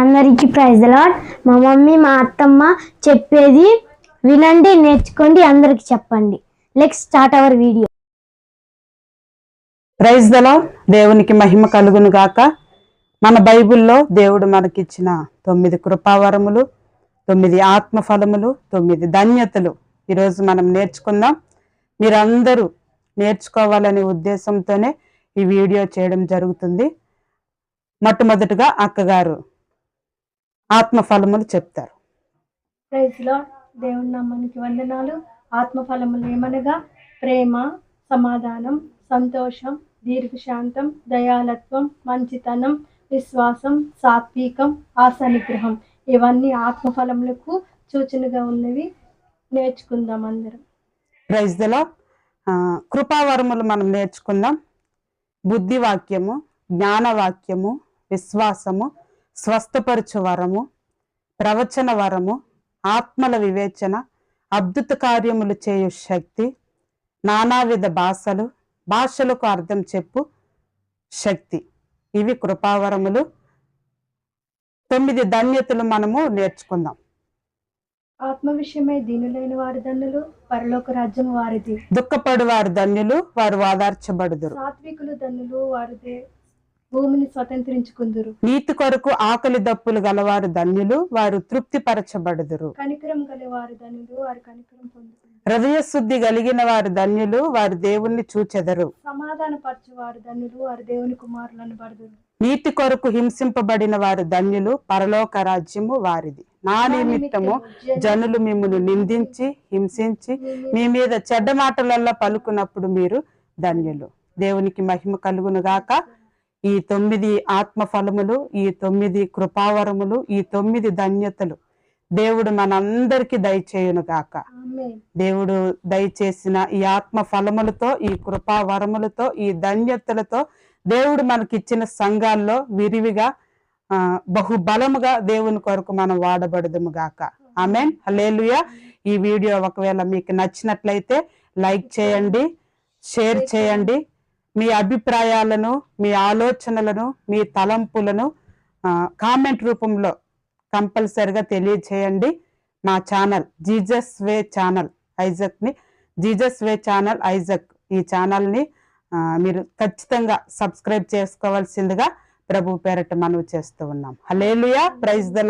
అందరికీ praise allot మా mummy మా అత్తమ్మ చెప్పేది వినండి నేర్చుకోండి అందరికి చెప్పండి. లెక్స్ స్టార్ట్ అవర్ వీడియో ప్రైజ్ దలో దేవునికి మహిమ కలుగును గాక. మన బైబిల్లో దేవుడు మనకిచ్చిన తొమ్మిది కృపావరములు తొమ్మిది ఆత్మఫలములు తొమ్మిది ధన్యతలు. ఈరోజు మనం నేర్చుకుందాం. మీరందరూ నేర్చుకోవాలనే ఉద్దేశంతోనే ఈ వీడియో చేయడం జరుగుతుంది. మొట్టమొదటిగా అక్కగారు ఆత్మఫలములు చెప్తారు. దేవుని నామానికి వందనాలు. ఆత్మఫలములు ఏమనగా ప్రేమ సమాధానం సంతోషం దీర్ఘశాంతం దయాలత్వం మంచితనం విశ్వాసం సాత్వికం ఆసనిగ్రహం ఇవన్నీ ఆత్మఫలములకు సూచనగా ఉన్నవి. నేర్చుకుందాం అందరం. ప్రైజ్ దలో కృపావరములు మనం నేర్చుకుందాం బుద్ధి వాక్యము జ్ఞానవాక్యము విశ్వాసము స్వస్థపరచు వరము ప్రవచన వరము ఆత్మల వివేచన అద్భుత కార్యములు చేయు శక్తి నానావిధ భాషలు భాషలకు అర్థం చెప్పు శక్తి. ఇవి కృపావరములు. తొమ్మిది ధన్యతలు మనము నేర్చుకుందాం. ఆత్మ విషయమై దీనులైన వారి ధన్యులు పరలోక రాజ్యం వారిది. దుఃఖపడు వారు ధన్యులు వారు వాదార్చబడుదురు సాత్వికులు ధన్యులు వారిదే. భూమిని స్వతంత్రించుకుందురు. నీతి కొరకు ఆకలి దప్పులు గలవారు ధన్యులు వారు తృప్తిపరచబడుదురు. కనికరం గల వారి ధన్యులు వారి కనికరం హృదయ శుద్ధి కలిగిన వారు ధన్యులు వారు దేవుణ్ణి చూచెదరు. సమాధానపరచు వారు ధన్యులు వారు దేవుని కుమారులను పడదురు. నీతి కొరకు హింసింపబడిన వారు ధన్యులు పరలోక రాజ్యము వారిది. నా నిమిత్తము జనులు మిమ్మల్ని నిందించి హింసించి మీ మీద చెడ్డ మాటలల్లా పలుకున్నప్పుడు మీరు ధన్యులు. దేవునికి మహిమ కలుగును గాక ఈ తొమ్మిది ఆత్మ ఫలములు ఈ తొమ్మిది కృపావరములు ఈ తొమ్మిది ధన్యతలు దేవుడు మనందరికీ దయచేయును గాక. దేవుడు దయచేసిన ఈ ఆత్మ ఫలములతో ఈ కృపా వరములతో ఈ ధన్యతలతో దేవుడు మనకిచ్చిన సంఘాల్లో విరివిగా ఆ, బహుబలముగా దేవుని కొరకు మనం వాడబడదుము గాక. ఆమెన్. హల్లెలూయా. ఈ వీడియో ఒకవేళ మీకు నచ్చినట్లయితే లైక్ చేయండి షేర్ చేయండి. మీ అభిప్రాయాలను మీ ఆలోచనలను మీ తలంపులను కామెంట్ రూపంలో కంపల్సరిగా తెలియచేయండి మా ఛానల్ జీజస్ వే ఛానల్ ఐజక్ని జీజస్ వే ఛానల్ ఐజక్ ఈ ఛానల్ని మీరు ఖచ్చితంగా సబ్స్క్రైబ్ చేసుకోవాల్సిందిగా ప్రభు పేరట మనవి చేస్తూ ఉన్నాం. Hallelujah praise the